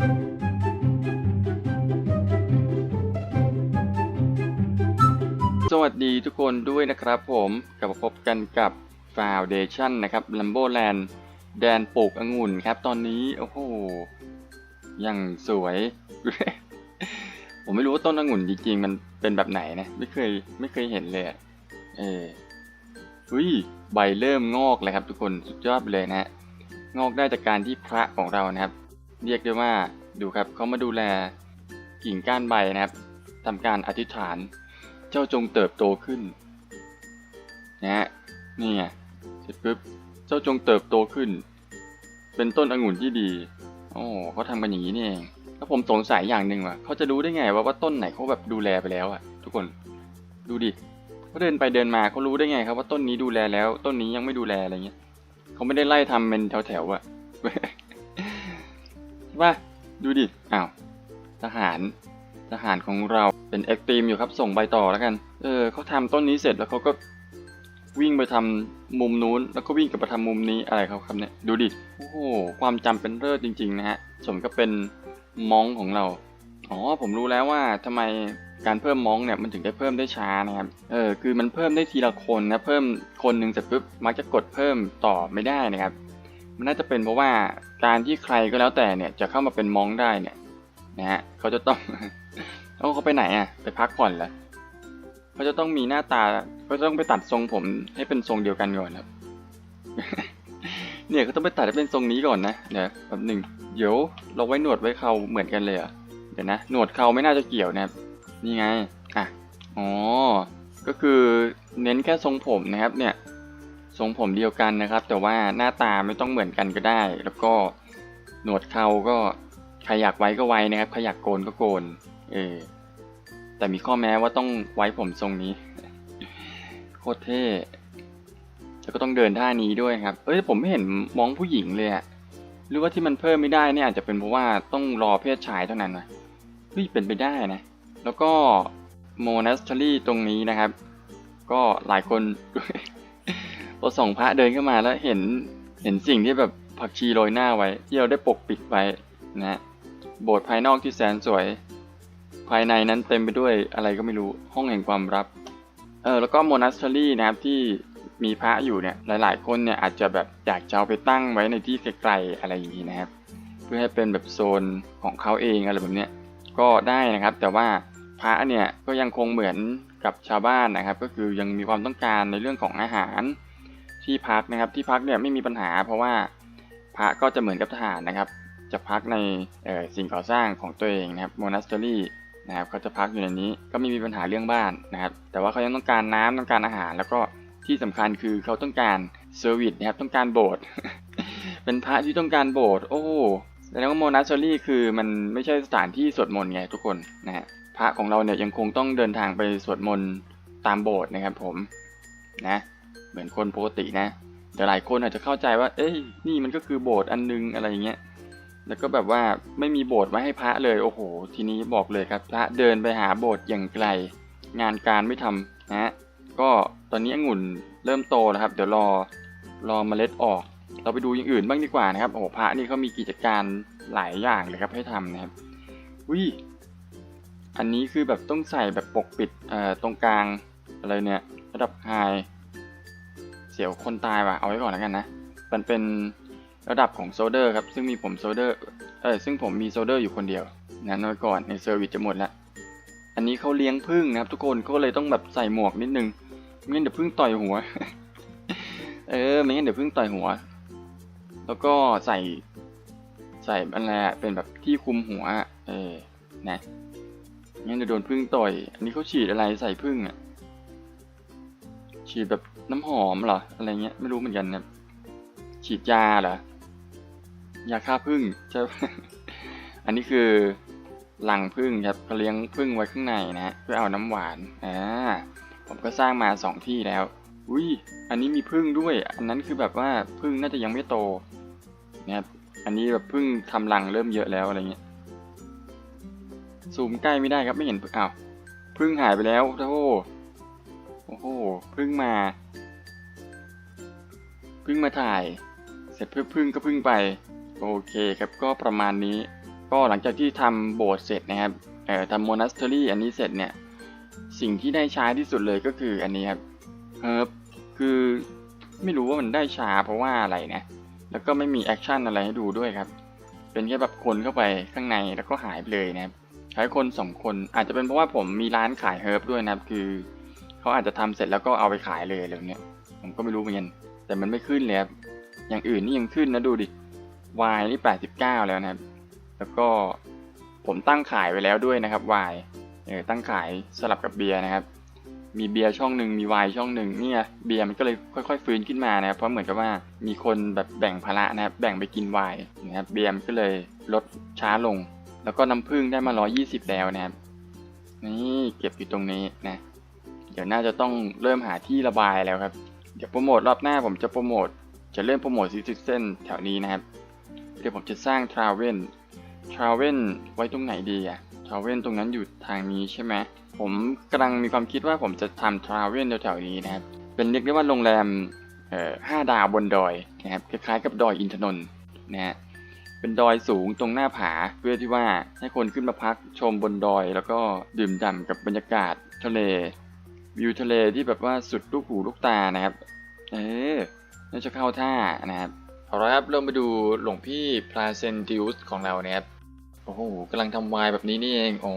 สวัสดีทุกคนด้วยนะครับผมกลับมาพบกันกับ Foundation นะครับ Lambo Land แดนปลูกองุ่นครับ ตอนนี้ โอ้โหยังสวย ผมไม่รู้ว่าต้นองุ่นจริงๆ มันเป็นแบบไหนนะ ไม่เคยไม่เคยเห็นเลย เอออุ้ยใบเริ่มงอกเลยครับทุกคนสุดยอดไปเลยนะฮะงอกได้จากการที่พระของเรานะครับ เรียกได้ว่าดูครับเขามาดูแลกิ่งก้านใบนะครับทำการอธิษฐาน เจ้าจงเติบโตขึ้นนะฮะนี่ไงเสร็จปุ๊บเจ้าจงเติบโตขึ้น เป็นต้นองุ่นที่ดีโอ้เขาทำกันอย่างนี้นี่เองแล้วผมสงสัยอย่างหนึ่งว่ะเขาจะรู้ได้ไงว่าว่าต้นไหนเขาแบบดูแลไปแล้วอะทุกคนดูดิเขาเดินไปเดินมาเขารู้ได้ไงครับว่าต้นนี้ดูแลแล้ว ต้นนี้ยังไม่ดูแลอะไรเงี้ยเขาไม่ได้ไล่ทำเป็นแถวๆอะ ใช่ปะดูดิ อ้าว ทหาร ทหารของเราเป็นเอ็กตรีมอยู่ครับ ส่งใบต่อแล้วกัน เออเขาทำต้นนี้เสร็จแล้วเขาก็วิ่งไปทำมุมนู้น แล้วก็วิ่งกลับมาทำมุมนี้อะไรครับครับเนี่ย ดูดิ โอ้โห ความจำเป็นเลิศจริง ๆ นะฮะ สมก็เป็นมองของเรา อ๋อ ผมรู้แล้วว่าทำไมการเพิ่มมองเนี่ยมันถึงได้เพิ่มได้ช้านะครับ เออ คือมันเพิ่มได้ทีละคนนะ เพิ่มคนหนึ่งเสร็จปุ๊บมักจะกดเพิ่มต่อไม่ได้นะครับ มันน่าจะเป็นเพราะว่า การที่ใครก็แล้วแต่เนี่ยจะเข้ามาเป็นมองได้เนี่ยนะฮะเขาจะต้องเอ้เขาไปไหนอะไปพักผ่อนเหรอเขาจะต้องมีหน้าตาเขาจะต้องไปตัดทรงผมให้เป็นทรงเดียวกันก่อนครับ เนี่ยเขาต้องไปตัดให้เป็นทรงนี้ก่อนนะเดี๋ยวแบบหนึ่งเดี๋ยวเราไว้หนวดไว้เขาเหมือนกันเลยอะเดี๋ยวนะหนวดเขาไม่น่าจะเกี่ยวนะครับนี่ไงอะอ๋อก็คือเน้นแค่ทรงผมนะครับ เนี่ย ทรงผมเดียวกันนะครับ แต่ว่าหน้าตาไม่ต้องเหมือนกันก็ได้ แล้วก็หนวดเขาก็ใครอยากไว้ก็ไว้นะครับใครอยากโกนก็โกน เออแต่มีข้อแม้ว่าต้องไว้ผมทรงนี้โคตรเท่แล้วก็ต้องเดินท่านี้ด้วยครับ เอ้ยผมไม่เห็นมองผู้หญิงเลยอะหรือว่าที่มันเพิ่มไม่ได้เนี่ยอาจจะเป็นเพราะว่าต้องรอเพศชายเท่านั้นนะเฮ้ยเป็นไปได้นะ แล้วก็โมนัสท r y ตรงนี้นะครับ ก็หลายคน พอส่องพระเดินเข้ามาแล้วเห็นเห็นสิ่งที่แบบผักชีโรยหน้าไว้ที่เราได้ปกปิดไว้นะฮะโบสถ์ภายนอกที่แสนสวย ภายในนั้นเต็มไปด้วยอะไรก็ไม่รู้ห้องแห่งความลับเออแล้วก็โมนัสเทอรี่นะครับที่มีพระอยู่เนี่ยหลาย ๆ คนเนี่ยอาจจะแบบอยากจะเอาไปตั้งไว้ในที่ไกลๆอะไรอย่างนี้นะครับ เพื่อให้เป็นแบบโซนของเขาเองอะไรแบบเนี้ยก็ได้นะครับ แต่ว่าพระเนี่ยก็ยังคงเหมือนกับชาวบ้านนะครับ ก็คือยังมีความต้องการในเรื่องของอาหาร ที่พักนะครับ ที่พักเนี่ยไม่มีปัญหา เพราะว่าพระก็จะเหมือนกับทหารนะครับ จะพักในสิ่งก่อสร้างของตัวเองนะครับโมนัสเทอรี่นะครับเขาจะพักอยู่ในนี้ก็ไม่มีปัญหาเรื่องบ้านนะครับ แต่ว่าเขายังต้องการน้ำต้องการอาหาร แล้วก็ที่สำคัญคือเขาต้องการเซอร์วิสนะครับต้องการโบสถ์เป็นพระที่ต้องการโบสถ์โอ้แสดงว่าโมนัสเทอรี่คือมันไม่ใช่สถานที่สวดมนต์ไงทุกคนนะฮะพระของเราเนี่ยยังคงต้องเดินทางไปสวดมนต์ตามโบสถ์นะครับผมนะ เหมือนคนปกตินะแต่หลายคนอาจจะเข้าใจว่า เอ้ย นี่มันก็คือโบสถ์อันนึงอะไรอย่างเงี้ย แล้วก็แบบว่าไม่มีโบสถ์ไว้ให้พระเลย โอ้โห ทีนี้บอกเลยครับ พระเดินไปหาโบสถ์อย่างไกล งานการไม่ทำนะฮะ ก็ตอนนี้องุ่นเริ่มโตแล้วครับ เดี๋ยวรอ รอเมล็ดออก เราไปดูอย่างอื่นบ้างดีกว่านะครับ โอ้พระนี่เขามีกิจการหลายอย่างเลยครับให้ทำนะครับวิอันนี้คือแบบต้องใส่แบบปกปิด เอ่อ ตรงกลางอะไรเนี่ย ระดับไฮ สียวคนตายว่ะเอาไว้ก่อนแล้วกันนะ มันเป็นระดับของโซเดอร์ครับ ซึ่งมีผมโซเดอร์ เออซึ่งผมมีโซเดอร์อยู่คนเดียวนั้นไว้ก่อนในเซอร์วิสจะหมดล้วอันนี้เขาเลี้ยงพึ่งนะครับ ทุกคนก็เลยต้องแบบใส่หมวกนิดนึงไม่งั้นเดี๋ยวพึ่งต่อยหัว เออไม่งั้นเดี๋ยวพึ่งต่อยหัว แล้วก็ใส่ใส่อะไรเป็นแบบที่คุมหัวอะเออนะงั้นเดี๋ยวโดนพึ่งต่อย อันนี้เขาฉีดอะไรใส่พึ่งอะฉีดแบบ น้ำหอมเหรอ อะไรเงี้ย ไม่รู้เหมือนกันนะฉีดยาเหรอ ยาฆ่าพึ่งใช่อันนี้คือหลังพึ่งครับเขาเลี้ยงพึ่งไว้ข้างในนะฮะเพื่อเอาน้ำหวาน อ่า ผมก็สร้างมาสองที่แล้ว อุ้ย อันนี้มีพึ่งด้วย อันนั้นคือแบบว่าพึ่งน่าจะยังไม่โตนะครับ อันนี้แบบพึ่งทำรังเริ่มเยอะแล้วอะไรเงี้ย ซูมใกล้ไม่ได้ครับไม่เห็นอ้าวพึ่งหายไปแล้วโอ้โหโอ้โหพึ่งมา พึ่งมาถ่าย เสร็จเพื่อพึ่งก็พึ่งไป โอเคครับก็ประมาณนี้ ก็หลังจากที่ทำโบสถ์เสร็จนะครับเอ่อทำโมนัสเทอรี่อันนี้เสร็จเนี่ยสิ่งที่ได้ใช้ที่สุดเลยก็คืออันนี้ครับเฮิร์บคือไม่รู้ว่ามันได้ช้าเพราะว่าอะไรนะแล้วก็ไม่มีแอคชั่นอะไรให้ดูด้วยครับ เป็นแค่แบบคนเข้าไปข้างในแล้วก็หายไปเลยนะครับใช้คนสองคนอาจจะเป็นเพราะว่าผมมีร้านขายเฮิร์บด้วยนะครับ คือเขาอาจจะทำเสร็จแล้วก็เอาไปขายเลยอะไรเนี้ยผมก็ไม่รู้เหมือนกัน แต่มันไม่ขึ้นเลยครับอย่างอื่นนี่ยังขึ้นนะดูดิวายนี่ 89 แล้วนะครับ แล้วก็ผมตั้งขายไว้แล้วด้วยนะครับวายเออตั้งขายสลับกับเบียร์นะครับ มีเบียร์ช่องหนึ่งมีไวน์ช่องหนึ่งเนี่ยเบียร์มันก็เลยค่อย ๆ ฟื้นขึ้นมานะครับ เพราะเหมือนกับว่ามีคนแบบแบ่งภาระนะครับ แบ่งไปกินไวน์นะครับ เบียร์มันก็เลยลดช้าลง แล้วก็น้ำผึ้งได้มา 120 แล้วนะครับ นี่เก็บอยู่ตรงนี้นะ เดี๋ยวน่าจะต้องเริ่มหาที่ระบายแล้วครับ ดี๋ยวโปรโมทรอบหน้าผมจะโปรโมท จะเริ่มโปรโมทซิติเซนแถวนี้นะครับ เดี๋ยวผมจะสร้างทราเวนทราเวนไว้ตรงไหนดีอะทราเวนตรงนั้นอยู่ทางนี้ใช่ไหมผมกำลังมีความคิดว่าผมจะทำทราเวนแถวๆนี้นะครับ เป็นเรียกได้ว่าโรงแรมเอ่อห้าดาวบนดอยนะครับคล้ายๆกับดอยอินทนนท์นะฮะเป็นดอยสูงตรงหน้าผาเพื่อที่ว่าให้คนขึ้นมาพักชมบนดอย แล้วก็ดื่มด่ำกับบรรยากาศทะเล วิวทะเลที่แบบว่าสุดลูกหูลูกตานะครับ เออน่าจะเข้าท่านะครับเอาละครับ เรามาดูหลวงพี่พลาเซนติอุสของเรานะครับ โอ้โหกำลังทำวน์แบบนี้นี่เองอ๋อ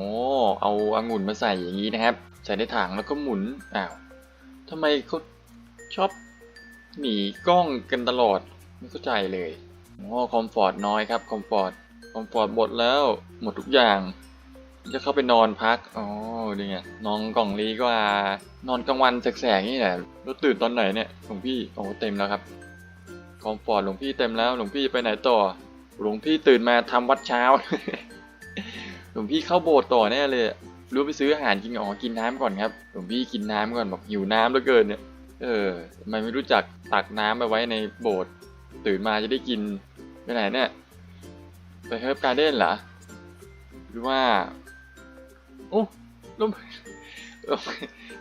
เอาองุ่นมาใส่อย่างนี้นะครับ ใส่ในถังแล้วก็หมุน อ้าวทำไมเขาชอบหนีกล้องกันตลอด ไม่เข้าใจเลย โอ๋อคอมฟอร์ตน้อยครับ คอมฟอร์ต คอมฟอร์ตหมดแล้ว หมดทุกอย่าง จะเข้าไปนอนพัก อ๋อนี่ไงนอนกล่องลีก็ว่า นอนกลางวันแสกๆนี่แหละแล้วตื่นตอนไหนเนี่ย หลวงพี่ โอ้เต็มแล้วครับ คอมฟอร์ตหลวงพี่เต็มแล้ว หลวงพี่ไปไหนต่อ หลวงพี่ตื่นมาทำวัดเช้า หลวงพี่เข้าโบสถ์ต่อแน่เลย รู้ไปซื้ออาหารกิน อ๋อ กินน้ำก่อนครับ หลวงพี่กินน้ำก่อนบอกหิวน้ำเหลือเกินเนี่ย เออทำไมไม่รู้จักตักน้ำไปไว้ในโบสถ์ ตื่นมาจะได้กิน ไปไหนเนี่ย ไปเฮิร์บการ์เด้นเหรอ หรือว่า โอ้ลวเออ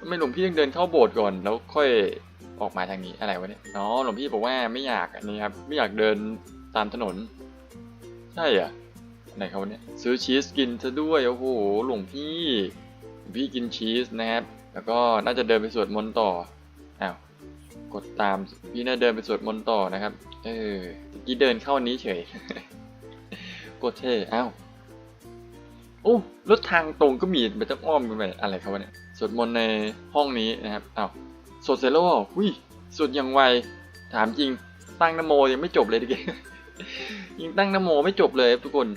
ทำไมหลวงพี่ยังเดินเข้าโบสถ์ก่อน แล้วค่อยออกมาทางนี้อะไรวะเนี่ยอ๋อหลวงพี่บอกว่าไม่อยากอันนี้ครับไม่อยากเดินตามถนน ใช่อะไหนเขาเนี่ยซื้อชีสกินซะด้วยโอ้โหหลวงพี่หลวงพี่กินชีสนะครับ แล้วก็น่าจะเดินไปสวดมนต์ต่ออ้าวกดตามพี่น่าเดินไปสวดมนต์ต่อนะครับ เออเมื่อกี้เดินเข้านี้เฉยโคตรเท่อ้าว โอ้รถทางตรงก็มีมันต้องอ้อมกันไปอะไรเขาวะเนี่ยสวดมนต์ในห้องนี้นะครับอ้าวสวดเสร็จแล้วอุ้ยสวดอย่างไวถามจริงตั้งนโมยังไม่จบเลยดิแกยังตั้งนโมไม่จบเลยทุกคน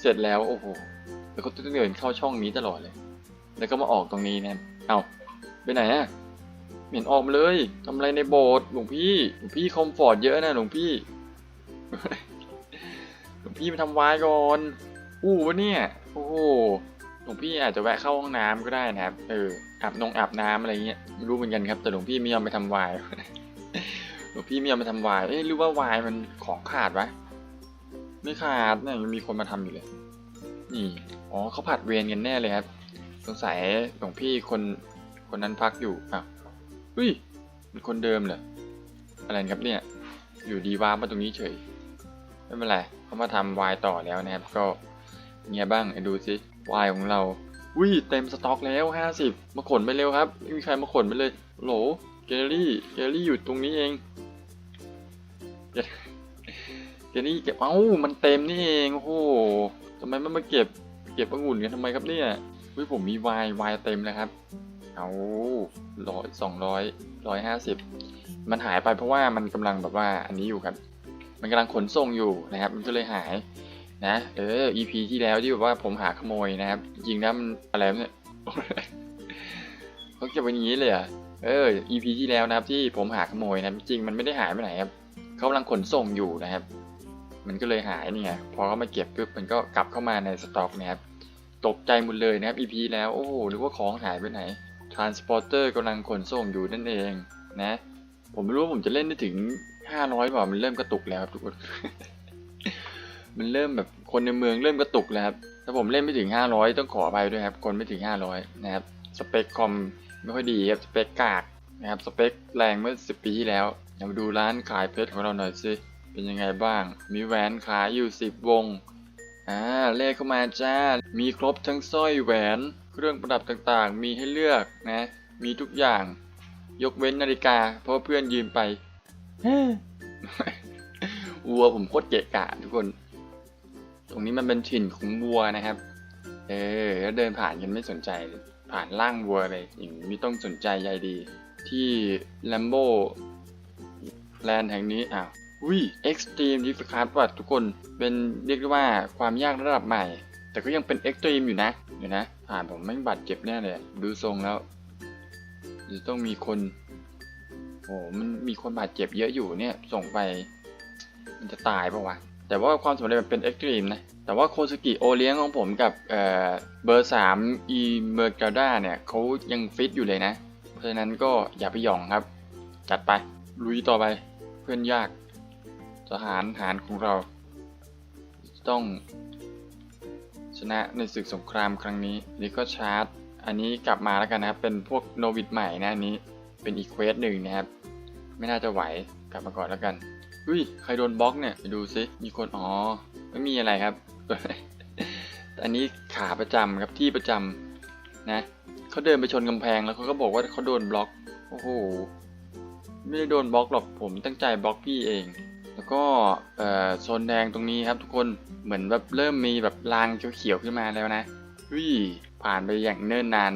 เสร็จแล้วโอ้โหแล้วก็ต้องเดินเข้าช่องนี้ตลอดเลย แล้วก็มาออกตรงนี้นะครับเอาไปไหนอะไม่เหม็นออกมาเลยทำอะไรในโบสถ์หลวงพี่หลวงพี่คอมฟอร์ตเยอะนะหลวงพี่หลวงพี่ไปทำวายก่อนอู้วะเนี่ย โอ้โหหลวงพี่อาจจะแวะเข้าห้องน้ำก็ได้นะครับ เอออาบนงอาบน้ำอะไรเงี้ยไม่รู้เหมือนกันครับ แต่หลวงพี่ไม่ยอมไปทำวายหลวงพี่ไม่ยอมไปทำวายเอ๊ะรือว่าวายมันของขาดวะไม่ขาดเนี่ยยังมีคนมาทำอยู่เลยนี่อ๋อเขาผัดเวรกันแน่เลยครับสงสัยหลวงพี่คนคนนั้นพักอยู่อ้าวอุ้ยเป็นคนเดิมเหรออะไรครับเนี่ย อยู่ดีว้ามาตรงนี้เฉยไม่เป็นไรเขามาทำวายต่อแล้วนะครับก็ เงียบ้างไอ้ดูสิวายของเราอุ้ยเต็มสต็อกแล้วห้าสิบมาขนไปเร็วครับไม่มีใครมาขนไปเลยโหลเกลลี่เกลลี่อยู่ตรงนี้เองเกลลี่เก็บเอ้ามันเต็มนี่เองโอ้โหทำไมไม่มาเก็บเก็บองุ่นกันทำไมครับเนี่ยอุ้ยผมมีวายวายเต็มแล้วครับเอาร้อยสองร้อยร้อยห้าสิบมันหายไปเพราะว่ามันกำลังแบบว่าอันนี้อยู่ครับ มันกำลังขนส่งอยู่นะครับ มันก็เลยหาย นะ เออ EP ที่แล้วที่แบบว่าผมหาขโมยนะครับจริงแล้วมันอะไรเนี่ยเขาจะเก็บไว้อย่างนี้เลยอะเออ EP ที่แล้วนะครับที่ผมหาขโมยนะจริงมันไม่ได้หายไปไหนครับเขากำลังขนส่งอยู่นะครับ มันก็เลยหายนี่ไงพอเขามาเก็บปุ๊บมันก็กลับเข้ามาในสต็อกนะครับตกใจหมดเลยนะครับ EP แล้วโอ้โหหรือว่าของหายไปไหน Transporter กำลังขนส่งอยู่นั่นเองนะ ผมไม่รู้ว่าผมจะเล่นได้ถึง 500เปล่ามันเริ่มกระตุกแล้วครับทุกคน มันเริ่มแบบคนในเมืองเริ่มกระตุกแล้วครับ ถ้าผมเล่นไม่ถึง 500 ต้องขออภัยด้วยครับ คนไม่ถึง 500 นะครับ สเปคคอมไม่ค่อยดีครับ สเปคกากนะครับ สเปคแรงเมื่อ 10 ปีที่แล้ว เดี๋ยวมาดูร้านขายเพชรของเราหน่อยสิ เป็นยังไงบ้าง มีแหวนขายอยู่ 10 วง อ่า เลขเข้ามาจ้า มีครบทั้งสร้อยแหวน เครื่องประดับต่างๆ มีให้เลือกนะ มีทุกอย่าง ยกเว้นนาฬิกา เพราะเพื่อนยืมไปวัวผมโคตรเกะกะทุกคน รงนี้มันเป็นถิ่นของวัวนะครับ เออแล้วเดินผ่านกันไม่สนใจ ผ่านล่างวัวเลยอย่างนี้ไม่ต้องสนใจใยดี ที่แลมโบแลนด์แห่งนี้อ้าวอุ้ย Extreme Difficult ว่ะทุกคนเป็นเรียกได้ว่าความยากระดับใหม่ แต่ก็ยังเป็น Extreme อยู่นะเดี๋ยวนะผ่านผมไม่งบาดเจ็บแน่เลยดูทรงแล้วจะต้องมีคนโอ้มันมีคนบาดเจ็บเยอะอยู่เนี่ย ส่งไป มันจะตายปะวะ แต่ว่าความสำเร็จมันเป็น Extreme นะ แต่ว่าโคสกิโอเลี้ยงของผมกับเอ่อเบอร์3 e m e r g a d a เนี่ยเขายังฟิตอยู่เลยนะ เพราะฉะนั้นก็อย่าไปหย่องครับ จัดไป ลุยต่อไปเพื่อนยากทหารหารของเรา ต้องชนะในศึกสงครามครั้งนี้นี่ก็ชาร์จ อันนี้กลับมาแล้วกันนะครับ เป็นพวกโนวิดใหม่นะอันนี้เป็นอีกเควสหนึ่งนะครับ ไม่น่าจะไหวกลับมาก่อนแล้วกัน อุ้ยใครโดนบล็อกเนี่ยไปดูซิมีคนอ๋อไม่มีอะไรครับ อันนี้ขาประจำครับที่ประจำนะเขาเดินไปชนกำแพงแล้วเขาก็บอกว่าเขาโดนบล็อกโอ้โหไม่ได้โดนบล็อกหรอกผมตั้งใจบล็อกพี่เอง แล้วก็โซนแดงตรงนี้ครับ ทุกคนเหมือนแบบเริ่มมีแบบรางเขียวๆขึ้นมาแล้วนะอุ้ยผ่านไปอย่างเนิ่นนาน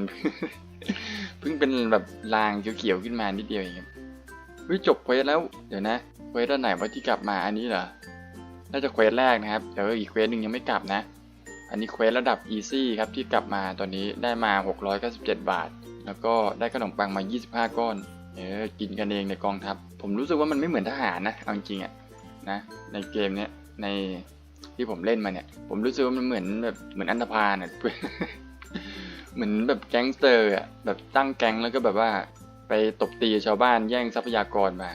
เพิ่งเป็นแบบรางเขียวๆขึ้นมานิดเดียวเองครับเฮ้ยจบเควสแล้ว เดี๋ยวนะ เควสอันไหนว่าที่กลับมาอันนี้เหรอ น่าจะเควสแรกนะครับแต่ว่าอีกเควสหนึ่งยังไม่กลับนะ อันนี้เควสระดับ easy ครับที่กลับมาตอนนี้ได้มา 697 บาท แล้วก็ได้ขนมปังมา 25 ก้อน เออ กินกันเองในกองทัพ ผมรู้สึกว่ามันไม่เหมือนทหารนะ เอาจริงๆอะนะ ในเกมเนี้ย ในที่ผมเล่นมาเนี่ย ผมรู้สึกว่ามันเหมือนแบบเหมือนอันธพาลอะเหมือนแบบแก๊งสเตอร์อะแบบตั้งแก๊งแล้วก็แบบว่าไปตบตีชาวบ้านแย่งทรัพยากรมา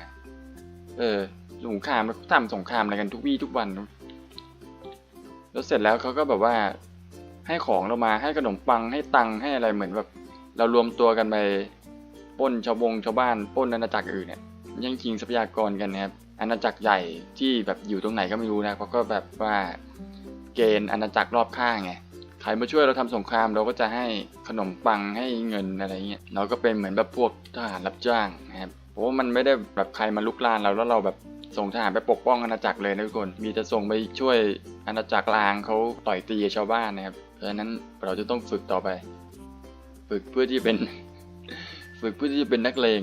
เออสงครามแล้วเขาทำสงครามอะไรกันทุกวี่ทุกวัน แล้วเสร็จแล้วเขาก็แบบว่า ให้ของเรามาให้ขนมปังให้ตังค์ให้อะไรเหมือนแบบ เรารวมตัวกันไปป้นชาวบงชาวบ้านป้นอาณาจักรอื่นเนี่ยย่งชิงทรัพยากรกันนะครับอาณาจักรใหญ่ที่แบบอยู่ตรงไหนก็ไม่รู้นะเขาก็แบบว่าเกณฑ์อาณาจักรรอบข้างไงใครมาช่วยเราทำสงครามเราก็จะให้ขนมปังให้เงินอะไรเงี้ยเราก็เป็นเหมือนแบบพวกทหารรับจ้างนะครับ เพราะว่ามันไม่ได้แบบใครมาลุกลานเราแล้วเราแบบส่งทหารไปปกป้องอาณาจักรเลยนะทุกคน มีแต่ส่งไปช่วยอาณาจักรลางเขาต่อยตีชาวบ้านนะครับเพราะฉะนั้นเราจะต้องฝึกต่อไป ฝึกเพื่อที่เป็น ฝึกเพื่อที่จะเป็นนักเลง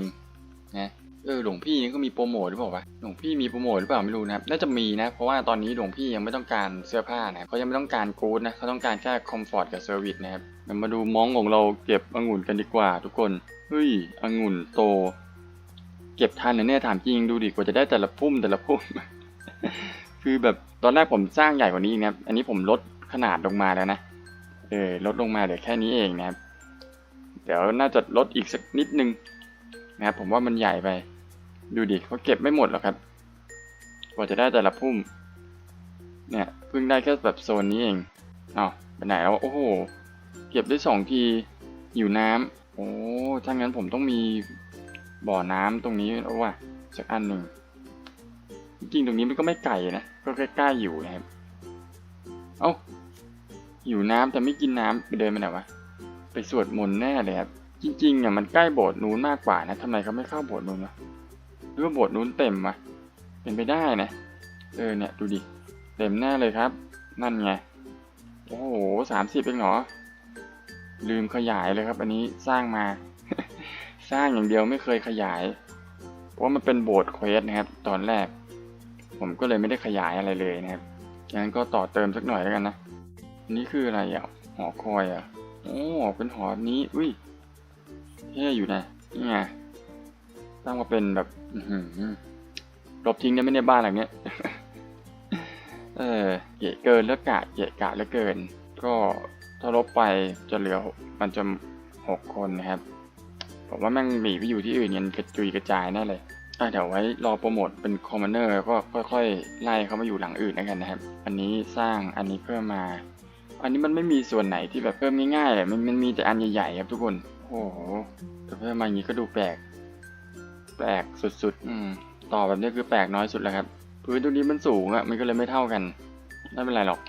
นะเออหลวงพี่นี่ก็มีโปรโมทหรือเปล่าวะหลวงพี่มีโปรโมทหรือเปล่าไม่รู้นะครับน่าจะมีนะ เพราะว่าตอนนี้หลวงพี่ยังไม่ต้องการเสื้อผ้านะเขายังไม่ต้องการกู๊ดนะเขาต้องการแค่คอมฟอร์ตกับเซอร์วิสนะครับมาดูมองของเราเก็บองุ่นกันดีกว่า ทุกคนเฮ้ยองุ่นโต เก็บทันนะเนี่ยถามจริงดูดิกว่าจะได้แต่ละพุ่มแต่ละพุ่ม คือแบบตอนแรกผมสร้างใหญ่กว่านี้นะครับ อันนี้ผมลดขนาดลงมาแล้วนะ เออลดลงมาเหลือแค่นี้เองนะครับ เดี๋ยวน่าจะลดอีกสักนิดนึงนะครับผมว่ามันใหญ่ไป ดูดิเขาเก็บไม่หมดหรอกครับ กว่าจะได้แต่ละพุ่ม เนี่ยเพิ่งได้แค่แบบโซนนี้เองอ้าวไปไหนแล้วโอ้โห เก็บได้สองทีอยู่น้ำโอ้ถ้างั้นผมต้องมี บ่อน้ำตรงนี้แล้ว่ะสักอันหนึ่งจริงๆตรงนี้มันก็ไม่ไกลนะก็ใกล้ๆอยู่นะครับเอ้าอยู่น้ำแต่ไม่กินน้ำไปเดินไปไหนวะไปสวดมนต์แน่เลยครับจริงๆอะมันใกล้โบสถ์นู้นมากกว่านะทำไมเขาไม่เข้าโบสถ์นู้นวะหรือว่าโบสถ์นู้นเต็มวะเป็นไปได้นะเออเนี่ยดูดิเต็มแน่เลยครับ นั่นไงโอ้โหสามสิบเองเหรอลืมขยายเลยครับ อันนี้สร้างมา สร้างอย่างเดียวไม่เคยขยาย เพราะมันเป็นโบสถ์เควสนะครับ ตอนแรก ผมก็เลยไม่ได้ขยายอะไรเลยนะครับงั้นก็ต่อเติมสักหน่อยแล้วกันนะอันนี้คืออะไรอะหอคอยอะโอ้เป็นหอนี้อุ้ยเท่อยู่นะนี่ไงตั้งมาเป็นแบบอืหลบทิ้งได้ไหมในบ้านหลังเนี้ยเออเกะเกินแล้วกะเกะกะแล้วเกิน ก็ถ้าลบไปจะเหลือมันจะหกคนนะครับ ผมว่าแม่งหนีไปอยู่ที่อื่นยันกระจุยกระจายแน่เลยอะเดี๋ยวไว้รอโปรโมทเป็นคอมมานเนอร์ก็ค่อยๆไล่เขามาอยู่หลังอื่นแล้วกันนะครับ อันนี้สร้างอันนี้เพิ่มมา อันนี้มันไม่มีส่วนไหนที่แบบเพิ่มง่ายๆเลยมันมันมีแต่อันใหญ่ๆครับทุกคน โอ้โหแต่เพิ่มมาอย่างนี้ก็ดูแปลก แปลกสุดๆ อืมต่อแบบนี้คือแปลกน้อยสุดแล้วครับ พื้นตรงนี้มันสูงอะมันก็เลยไม่เท่ากันไม่เป็นไรหรอก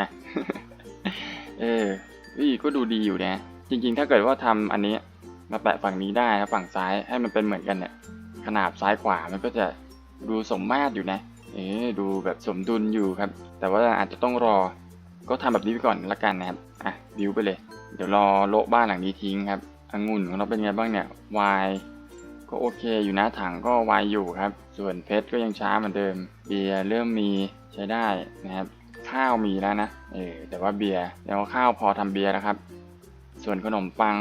นะเออวิก็ดูดีอยู่นะ จริงๆ ถ้าเกิดว่าทำอันนี้ มาแปะฝั่งนี้ได้ครับฝั่งซ้ายให้มันเป็นเหมือนกันเนี่ยขนาบซ้ายขวามันก็จะดูสมมาตรอยู่นะเออดูแบบสมดุลอยู่ครับ แต่ว่าอาจจะต้องรอก็ทำแบบนี้ไปก่อนละกันนะครับอะบิวไปเลย เดี๋ยวรอโละบ้านหลังนี้ทิ้งครับองุ่นของเราเป็นไงบ้างเนี่ยวายก็โอเคอยู่นะถังก็วายอยู่ครับ ส่วนเพชรก็ยังช้าเหมือนเดิม เบียร์เริ่มมีใช้ได้นะครับ ข้าวมีแล้วนะเออแต่ว่าเบียร์แล้วข้าวพอทำเบียร์แล้วครับ ส่วนขนมปัง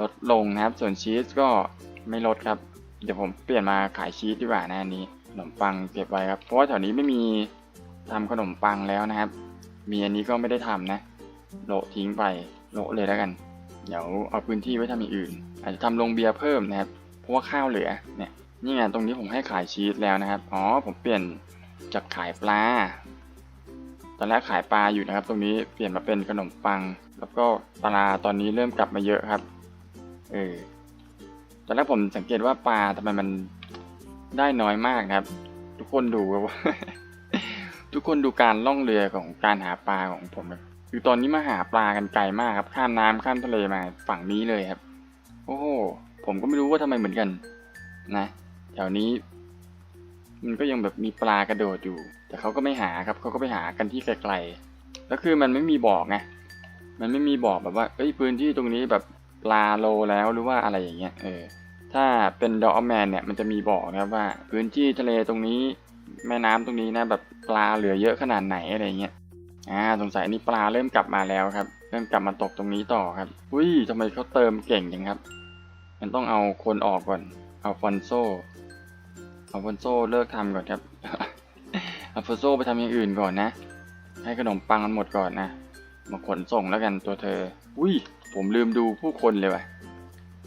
ลดลงนะครับ ส่วนชีสก็ไม่ลดครับ เดี๋ยวผมเปลี่ยนมาขายชีสดีกว่านะอันนี้ขนมปังเก็บไว้ครับ เพราะว่าแถวนี้ไม่มีทำขนมปังแล้วนะครับ มีอันนี้ก็ไม่ได้ทำนะ โละทิ้งไปโละเลยแล้วกัน เดี๋ยวเอาพื้นที่ไว้ทำอย่างอื่น อาจจะทำโรงเบียร์เพิ่มนะครับ เพราะว่าข้าวเหลือเนี่ยนี่ไงตรงนี้ผมให้ขายชีสแล้วนะครับ อ๋อ ผมเปลี่ยนจากขายปลา ตอนแรกขายปลาอยู่นะครับ ตรงนี้เปลี่ยนมาเป็นขนมปัง แล้วก็ปลาตอนนี้เริ่มกลับมาเยอะครับ เออตอนแรกผมสังเกตว่าปลาทำไมมันได้น้อยมากครับ ทุกคนดูว่าทุกคนดูการล่องเรือของการหาปลาของผมคือตอนนี้มาหาปลากันไกลมากครับ ข้ามน้ำข้ามทะเลมาฝั่งนี้เลยครับ โอ้โหผมก็ไม่รู้ว่าทำไมเหมือนกัน นะแถวนี้ มันก็ยังแบบมีปลากระโดดอยู่ แต่เขาก็ไม่หาครับเขาก็ไปหากันที่ไกลๆแล้วคือมันไม่มีบอกไงมันไม่มีบอกแบบว่าเอ้ยพื้นที่ตรงนี้แบบ ลาโลแล้วหรือว่าอะไรอย่างเงี้ยเออถ้าเป็นดอแมนเนี่ยมันจะมีบอกนะครับว่า พื้นที่ทะเลตรงนี้แม่น้ำตรงนี้นะแบบปลาเหลือเยอะขนาดไหนอะไรเงี้ยอ่าสงสัยนี่ปลาเริ่มกลับมาแล้วครับ เริ่มกลับมาตกตรงนี้ต่อครับอุ้ยทำไมเขาเติมเก่งจังครับ มันต้องเอาคนออกก่อนเอาฟอนโซเอาฟอนโซเลิกทำก่อนครับเอาฟอนโซไปทำอย่างอื่นก่อนนะ ให้ขนมปังมันหมดก่อนนะมาขนส่งแล้วกันตัวเธอ อุ้ย ผมลืมดูผู้คนเลยว่ะ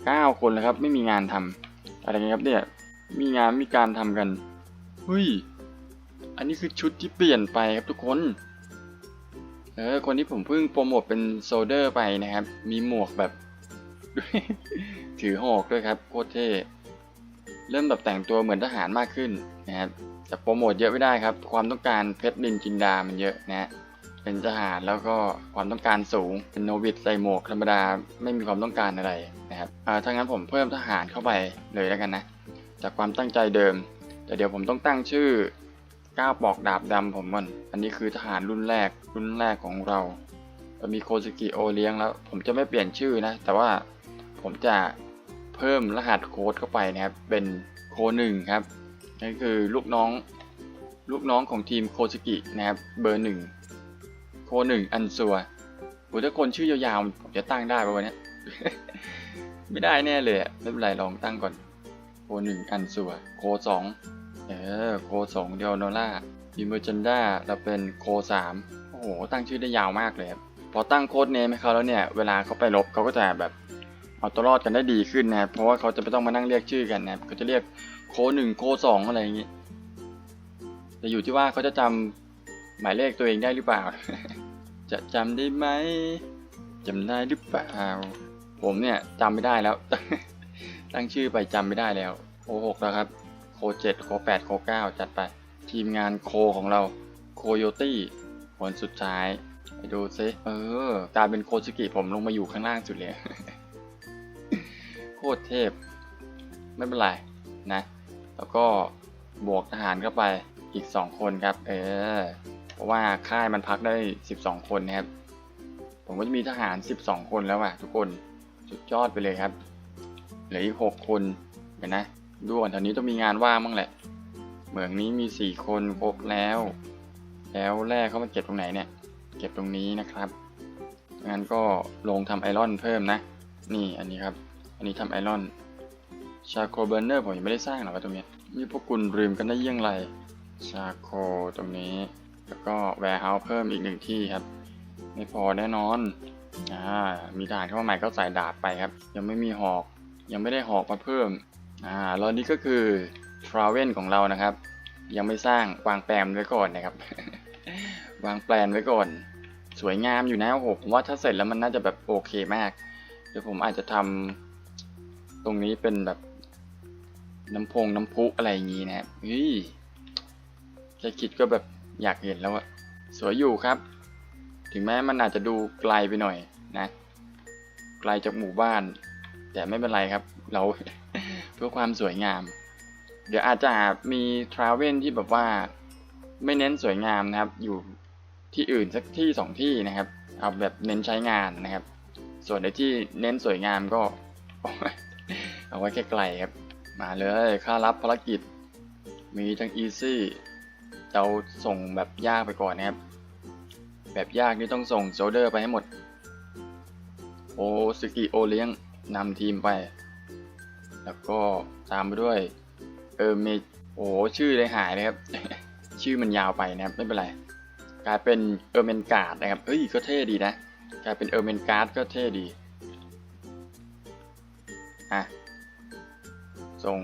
เก้าคนแล้วครับ ไม่มีงานทำอะไรเงี้ยครับเนี่ย มีงานมีการทำกันเฮ้ยอันนี้คือชุดที่เปลี่ยนไปครับทุกคนเออคนที่ผมเพิ่งโปรโมทเป็นโซเดอร์ไปนะครับ มีหมวกแบบ ถือหอกด้วยครับ โคตรเท่เริ่มแบบแต่งตัวเหมือนทหารมากขึ้นนะครับแต่โปรโมทเยอะไม่ได้ครับ ความต้องการเพชรดินจินดามันเยอะนะฮะ เป็นทหารแล้วก็ความต้องการสูง เป็นโนวิดใส่หมวกธรรมดาไม่มีความต้องการอะไรนะครับอ่าถ้างั้นผมเพิ่มทหารเข้าไปเลยแล้วกันนะ จากความตั้งใจเดิม แต่เดี๋ยวผมต้องตั้งชื่อก้าวปอกดาบดำผมก่อน อันนี้คือทหารรุ่นแรกรุ่นแรกของเราเรามีโคสกิโอเลี้ยงแล้ว ผมจะไม่เปลี่ยนชื่อนะ แต่ว่าผมจะเพิ่มรหัสโค้ดเข้าไปนะครับ เป็นโคหนึ่งครับนั่นคือลูกน้อง ลูกน้องของทีมโคสกินะครับเบอร์หนึ่ง โคหนึ่งอันซัวโอ้ถ้าคนชื่อยาวๆผมจะตั้งได้ปะวันนี้ไม่ได้แน่เลยไม่เป็นไรลองตั้งก่อน โคหนึ่งอันซัวโคสองเออโคสองเดียวโนล่าอิมเมอร์จันด้าเราเป็นโคสามโอ้โหตั้งชื่อได้ยาวมากเลยครับพอตั้งโค้ดเนมให้เขาแล้วเนี่ยเวลาเขาไปลบเขาก็จะแบบเอาตัวรอดกันได้ดีขึ้นนะครับเพราะว่าเขาจะไม่ต้องมานั่งเรียกชื่อกันนะครับเขาจะเรียกโคหนึ่งโคสองอะไรอย่างงี้แต่อยู่ที่ว่าเขาจะจำ หมายเลขตัวเองได้หรือเปล่า จะจำได้ไหมจำได้หรือเปล่า ผมเนี่ยจำไม่ได้แล้ว ตั้งชื่อไปจำไม่ได้แล้ว โคหกแล้วครับ โคเจ็ดโคแปดโคเก้าจัดไป ทีมงานโคของเรา โคโยตี้คนสุดท้าย ไปดูซิเออกลายเป็นโคชิกิผมลงมาอยู่ข้างล่างสุดเลย โคตรเทพ ไม่เป็นไรนะ แล้วก็บวกทหารเข้าไปอีก 2 คนครับ เออ เพราะว่าค่ายมันพักได้ 12 คนนะครับ ผมก็จะมีทหาร 12 คนแล้วว่ะทุกคนสุดยอดไปเลยครับเหลืออีก 6 คนเห็นนะดูก่อนแถวนี้ต้องมีงานว่างบ้างแหละเหมืองนี้มีสี่คนครบแล้ว แล้วแร่เขามาเก็บตรงไหนเนี่ย เก็บตรงนี้นะครับงั้นก็ลงทำไอรอนเพิ่มนะ นี่อันนี้ครับ อันนี้ทำไอรอนชาโคเบอร์เนอร์ผมยังไม่ได้สร้างหรอกตรงนี้ยนี่พวกคุณลืมกันได้ยังไรชาโคตรงนี้ แล้วก็แวร์เฮาส์เพิ่มอีกหนึ่งที่ครับ ไม่พอแน่นอนอ่ามีทหารเข้ามาใหม่ก็ใส่ดาบไปครับ ยังไม่มีหอก ยังไม่ได้หอกมาเพิ่มอ่าแล้วนี่ก็คือทราเว l ของเรานะครับ ยังไม่สร้างวางแปลนไว้ก่อนนะครับ วางแปลนไว้ก่อน สวยงามอยู่นะโอ้โหผมว่าถ้าเสร็จแล้วมันน่าจะแบบโอเคมาก เดี๋ยวผมอาจจะทำตรงนี้เป็นแบบน้ำพงน้ำพุอะไรอย่างนี้นะครับเฮ้ยแค่คิดก็แบบ อยากเห็นแล้วอะสวยอยู่ครับ ถึงแม้มันอาจจะดูไกลไปหน่อยนะ ไกลจากหมู่บ้าน แต่ไม่เป็นไรครับ เราเพื่อความสวยงาม เดี๋ยวอาจจะมีทราเวลที่แบบว่าไม่เน้นสวยงามนะครับ อยู่ที่อื่นสักที่สองที่นะครับ เอาแบบเน้นใช้งานนะครับ ส่วนในที่เน้นสวยงามก็ เอาไว้แค่ไกลครับ มาเลยค่ารับภารกิจ มีทั้ง easy เราส่งแบบยากไปก่อนนะครับ แบบยากนี่ต้องส่งโซเดอร์ไปให้หมด โอสกิโอเลี้ยงนำทีมไป แล้วก็ตามไปด้วย เออเมโอ้ชื่อเลยหายเลยครับ ชื่อมันยาวไปนะครับ ไม่เป็นไร กลายเป็นเออร์เมนการ์ดนะครับ เอ้ยก็เท่ดีนะ กลายเป็นเออร์เมนการ์ดก็เท่ดี อะ ส่ง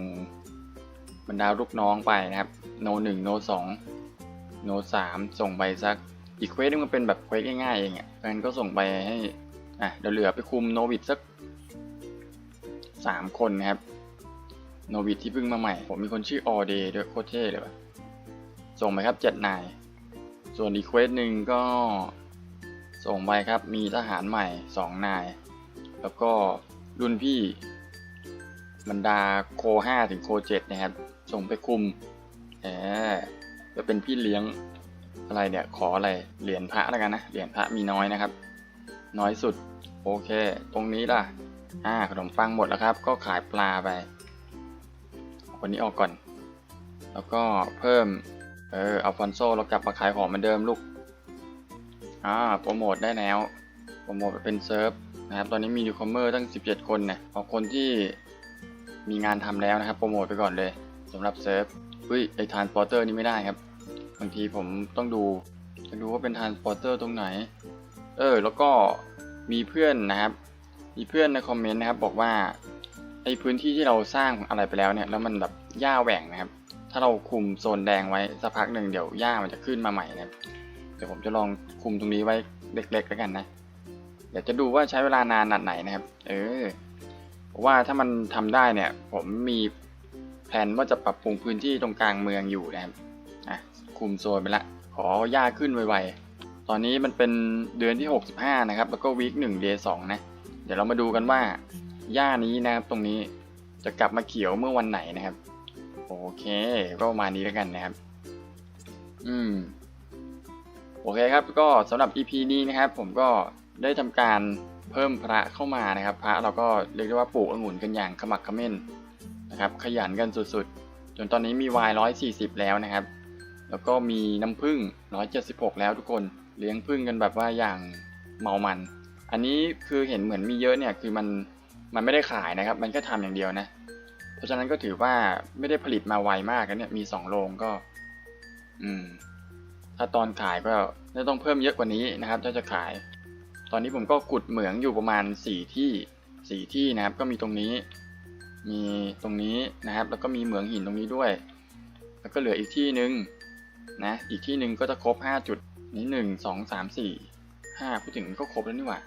บรรดาลูกน้องไปนะครับ โนหนึ่งโนสองโนสามส่งไปสักอีกเควสนึงมันเป็นแบบเควสง่ายๆเองอะงั้นก็ส่งไปให้อะเดี๋ยวเหลือไปคุมโนวิดสักสามคนนะครับโนวิดที่เพิ่งมาใหม่ ผมมีคนชื่อออเดย์ด้วยโคตรเท่เลยว่ะส่งไปครับเจ็ดนาย ส่วนอีกเควสหนึ่งก็ส่งไปครับมีทหารใหม่สองนาย แล้วก็รุ่นพี่บรรดาโคห้าถึงโคเจ็ดนะครับ ส่งไปคุม แหมจะเป็นพี่เลี้ยงอะไรเนี่ย ขออะไรเหรียญพระแล้วกันนะ เหรียญพระมีน้อยนะครับ น้อยสุด โอเค ตรงนี้ล่ะ อ่า ขนมปังหมดแล้วครับ ก็ขายปลาไป คนนี้ออกก่อน แล้วก็เพิ่ม เอออัลฟอนโซเรากลับมาขายของเหมือนเดิมลูก อ่า โปรโมทได้แล้ว โปรโมทไปเป็นเซิร์ฟนะครับ ตอนนี้มีนิวคอมเมอร์ตั้ง 17 คนนะเอาคนที่มีงานทำแล้วนะครับ โปรโมทไปก่อนเลยสำหรับเซิร์ฟ เฮ้ย ไอทานสปอร์เตอร์นี่ไม่ได้ครับ บางทีผมต้องดูต้องดูว่าเป็นทานสปอร์เตอร์ตรงไหน เออ แล้วก็มีเพื่อนนะครับ มีเพื่อนในคอมเมนต์นะครับ บอกว่าไอพื้นที่ที่เราสร้างอะไรไปแล้วเนี่ย แล้วมันแบบหญ้าแหว่งนะครับ ถ้าเราคุมโซนแดงไว้สักพักหนึ่งเดี๋ยวหญ้ามันจะขึ้นมาใหม่นะครับ เดี๋ยวผมจะลองคุมตรงนี้ไว้เล็ก ๆ แล้วกันนะ เดี๋ยวจะดูว่าใช้เวลานานขนาดไหนนะครับ เออเพราะว่าถ้ามันทำได้เนี่ย ผมมี แผนว่าจะปรับปรุงพื้นที่ตรงกลางเมืองอยู่นะครับอะคุมโซนไปละ ขอหญ้าขึ้นไวๆ ตอนนี้มันเป็นเดือนที่ 65 นะครับ แล้วก็วีคหนึ่งเดย์สองนะ เดี๋ยวเรามาดูกันว่าหญ้านี้นะครับตรงนี้จะกลับมาเขียวเมื่อวันไหนนะครับ โอเค ก็ประมาณนี้แล้วกันนะครับ อืม โอเคครับ ก็สำหรับ EP นี้นะครับ ผมก็ได้ทำการเพิ่มพระเข้ามานะครับ พระเราก็เรียกได้ว่าปลูกองุ่นกันอย่างขมักขม้น นะครับขยันกันสุดๆ จนตอนนี้มีวาย140 แล้วนะครับ แล้วก็มีน้ำผึ้ง176 แล้วทุกคนเลี้ยงผึ้งกันแบบว่าอย่างเมามัน อันนี้คือเห็นเหมือนมีเยอะเนี่ยคือมันมันไม่ได้ขายนะครับ มันแค่ทำอย่างเดียวนะ เพราะฉะนั้นก็ถือว่าไม่ได้ผลิตมาไวมากนะเนี่ยมีสองโรงก็ อืม ถ้าตอนขายก็จะต้องเพิ่มเยอะกว่านี้นะครับ ถ้าจะขาย ตอนนี้ผมก็ขุดเหมืองอยู่ประมาณสี่ที่สี่ที่นะครับ ก็มีตรงนี้ มีตรงนี้นะครับ แล้วก็มีเหมืองหินตรงนี้ด้วย แล้วก็เหลืออีกที่หนึ่งนะ อีกที่หนึ่งก็จะครบห้าจุดนี้หนึ่งสองสามสี่ห้าพูดถึงก็ครบแล้วนี่หว่า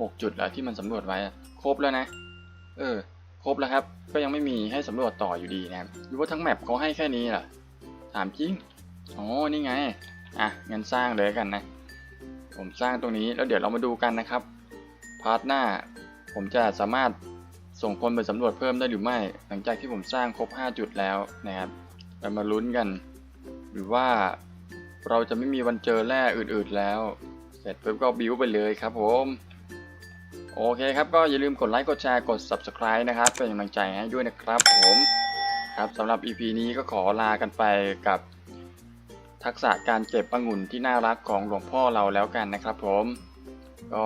หกจุดแล้วที่มันสำรวจไว้ครบแล้วนะ เออ ครบแล้วครับ ก็ยังไม่มีให้สำรวจต่ออยู่ดีนะครับหรือว่าทั้งแมปเขาให้แค่นี้เหรอถามจริงอ๋อนี่ไงอะงั้นสร้างเลยกันนะ ผมสร้างตรงนี้แล้วเดี๋ยวเรามาดูกันนะครับ พาร์ทหน้า ผมจะสามารถ ส่งคนไปสำรวจเพิ่มได้หรือไม่ หลังจากที่ผมสร้างครบ 5 จุดแล้วนะครับเรามาลุ้นกัน หรือว่าเราจะไม่มีวันเจอแร่อื่นๆแล้ว เสร็จปุ๊บก็บิวไปเลยครับผมโอเคครับก็อย่าลืมกดไลค์กดแชร์กด subscribe นะครับ เป็นกำลังใจให้ด้วยนะครับผมครับสำหรับ EP นี้ก็ขอลากันไปกับ ทักษะการเก็บองุ่นที่น่ารักของหลวงพ่อเราแล้วกันนะครับผม ก็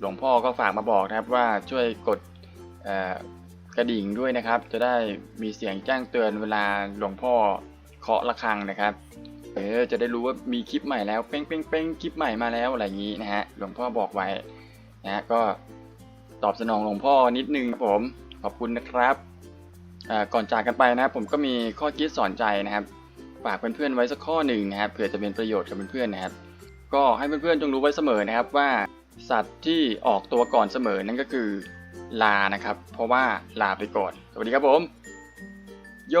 หลวงพ่อก็ฝากมาบอกนะครับว่าช่วยกด กระดิ่งด้วยนะครับ จะได้มีเสียงแจ้งเตือนเวลาหลวงพ่อเคาะระฆังนะครับ เออจะได้รู้ว่ามีคลิปใหม่แล้วเป้งเป้งเป้งคลิปใหม่มาแล้วอะไรอย่างนี้นะฮะหลวงพ่อบอกไว้นะฮะก็ตอบสนองหลวงพ่อนิดนึงครับผมขอบคุณนะครับก่อนจากกันไปนะครับผมก็มีข้อคิดสอนใจนะครับฝากเพื่อนๆไว้สักข้อหนึ่งนะครับเผื่อจะเป็นประโยชน์กับเพื่อนๆนะครับ ก็ให้เพื่อนๆจงรู้ไว้เสมอนะครับว่าสัตว์ที่ออกตัวก่อนเสมอนั่นก็คือ ลานะครับ เพราะว่าลาไปก่อน สวัสดีครับผม โย